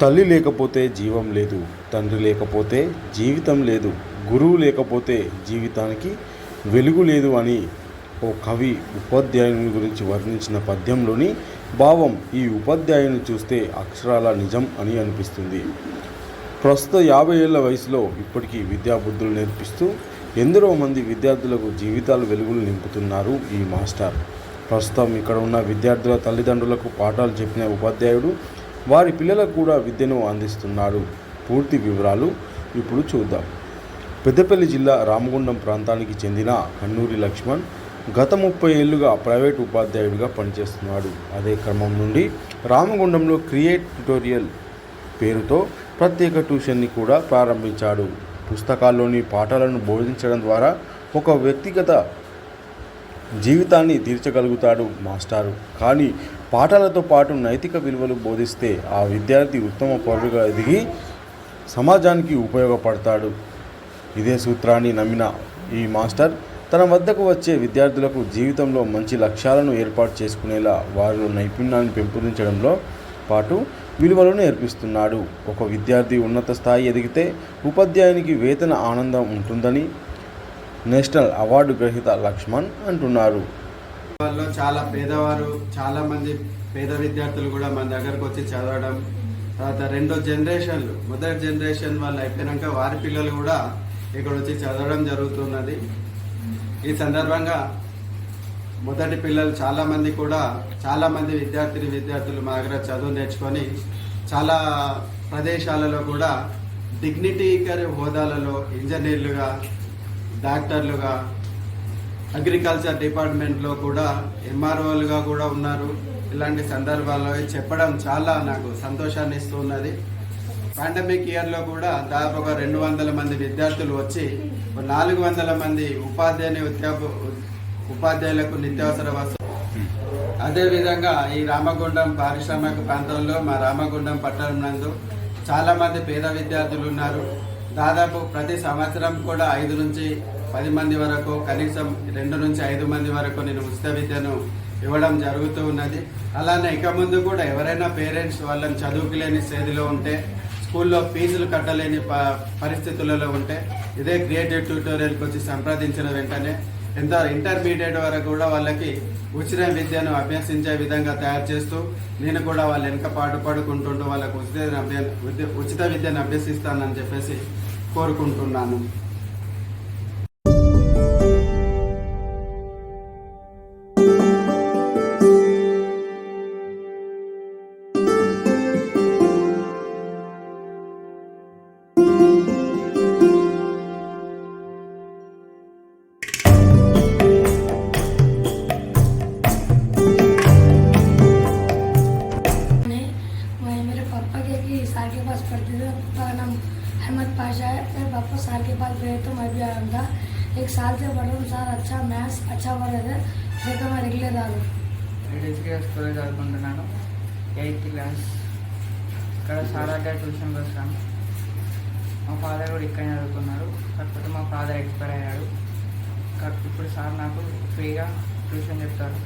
తల్లి లేకపోతే జీవం లేదు తండ్రి లేకపోతే జీవితం లేదు గురువు లేకపోతే జీవితానికి వెలుగు లేదు అని ఓ కవి ఉపాధ్యాయుని గురించి వర్ణించిన పద్యంలోని భావం ఈ ఉపాధ్యాయుని చూస్తే అక్షరాల నిజం అని అనిపిస్తుంది. ప్రస్తుత యాభై ఏళ్ళ వయసులో ఇప్పటికీ విద్యాబుద్ధులు నేర్పిస్తూ ఎందరో మంది విద్యార్థులకు జీవితాలు వెలుగులు నింపుతున్నారు ఈ మాస్టర్. ప్రస్తుతం ఇక్కడ ఉన్న విద్యార్థుల తల్లిదండ్రులకు పాఠాలు చెప్పిన ఉపాధ్యాయుడు వారి పిల్లలకు కూడా విద్యను అందిస్తున్నాడు పూర్తి వివరాలు ఇప్పుడు చూద్దాం. పెద్దపల్లి జిల్లా రామగుండం ప్రాంతానికి చెందిన కన్నూరి లక్ష్మణ్ గత ముప్పై ఏళ్ళుగా ప్రైవేట్ ఉపాధ్యాయుడిగా పనిచేస్తున్నాడు. అదే క్రమం నుండి రామగుండంలో క్రియేట్ ట్యుటోరియల్ పేరుతో ప్రత్యేక ట్యూషన్ని కూడా ప్రారంభించాడు. పుస్తకాల్లోని పాఠాలను బోధించడం ద్వారా ఒక వ్యక్తిగత జీవితాన్ని తీర్చగలుగుతాడు మాస్టారు. కానీ పాఠాలతో పాటు నైతిక విలువలు బోధిస్తే ఆ విద్యార్థి ఉత్తమ పౌరుగా ఎదిగి సమాజానికి ఉపయోగపడతాడు. ఇదే సూత్రాన్ని నమ్మిన ఈ మాస్టర్ తన వద్దకు వచ్చే విద్యార్థులకు జీవితంలో మంచి లక్ష్యాలను ఏర్పాటు చేసుకునేలా వారిలో నైపుణ్యాన్ని పెంపొందించడంలో పాటు విలువలను నేర్పిస్తున్నాడు. ఒక విద్యార్థి ఉన్నత స్థాయి ఎదిగితే ఉపాధ్యాయునికి వేతన ఆనందం ఉంటుందని నేషనల్ అవార్డు గ్రహీత లక్ష్మణ్ అంటున్నారు. వాళ్ళు చాలా పేదవారు చాలా మంది పేద విద్యార్థులు కూడా మన దగ్గరకు వచ్చి చదవడం తర్వాత రెండో జనరేషన్లు మొదటి జనరేషన్ వాళ్ళు అయిపోయినాక వారి పిల్లలు కూడా ఇక్కడ వచ్చి చదవడం జరుగుతున్నది. ఈ సందర్భంగా మొదటి పిల్లలు చాలా మంది కూడా చాలా మంది విద్యార్థిని విద్యార్థులు మా దగ్గర చదువు నేర్చుకొని చాలా ప్రదేశాలలో కూడా డిగ్నిటీకర హోదాలలో ఇంజనీర్లుగా డాక్టర్లుగా అగ్రికల్చర్ డిపార్ట్మెంట్లో కూడా ఎంఆర్ఓలుగా కూడా ఉన్నారు. ఇలాంటి సందర్భాల్లో చెప్పడం చాలా నాకు సంతోషాన్ని ఇస్తున్నది పాండమిక్ ఇయర్లో కూడా దాదాపుగా రెండు వందల మంది విద్యార్థులు వచ్చి నాలుగు వందల మంది ఉపాధ్యాయుని ఉద్యోగ ఉపాధ్యాయులకు నిత్యావసర వస్తు అదేవిధంగా ఈ రామగుండం పారిశ్రామిక ప్రాంతంలో మా రామగుండం పట్టణం నందు చాలామంది పేద విద్యార్థులు ఉన్నారు. దాదాపు ప్రతి సంవత్సరం కూడా ఐదు నుంచి పది మంది వరకు కనీసం రెండు నుంచి ఐదు మంది వరకు నేను ఉచిత విద్యను ఇవ్వడం జరుగుతూ ఉన్నది. అలానే ఇక ముందు కూడా ఎవరైనా పేరెంట్స్ వాళ్ళని చదువుకులేని స్థితిలో ఉంటే స్కూల్లో ఫీజులు కట్టలేని ప- పరిస్థితులలో ఉంటే ఇదే క్రియేటివ్ ట్యూటోరియల్కి వచ్చి సంప్రదించిన వెంటనే ఎంత ఇంటర్మీడియట్ వరకు కూడా వాళ్ళకి ఉచిత విద్యను అభ్యసించే విధంగా తయారు చేస్తూ నేను కూడా వాళ్ళ వెనుక పాటు పడుకుంటుంటూ వాళ్ళకు ఉచిత అభ్య- ఉచిత విద్యను అభ్యసిస్తానని చెప్పేసి కోరుకుంటున్నాను. पापा के कि सार के पास पढ़ते थे पापा का नाम अहमद पाशा है मेरे पापा सार के पास गए तो मैं भी आया था एक साल से पढ़ रहा हूँ सार अच्छा मैथ्स अच्छा पढ़ रहे थे लेकर मैं रेगुलर आ रहा డిగ్రీ స్కూల్లో చదువుకుంటున్నాను ఎయిత్ క్లాస్ ఇక్కడ సారాధ్య ట్యూషన్కి వస్తాను మా ఫాదర్ కూడా ఇక్కడ చదువుకున్నారు కాకపోతే మా ఫాదర్ ఎక్స్పైర్ అయ్యాడు కా- ఇప్పుడు సార్ నాకు ఫ్రీగా ట్యూషన్ చెప్తారు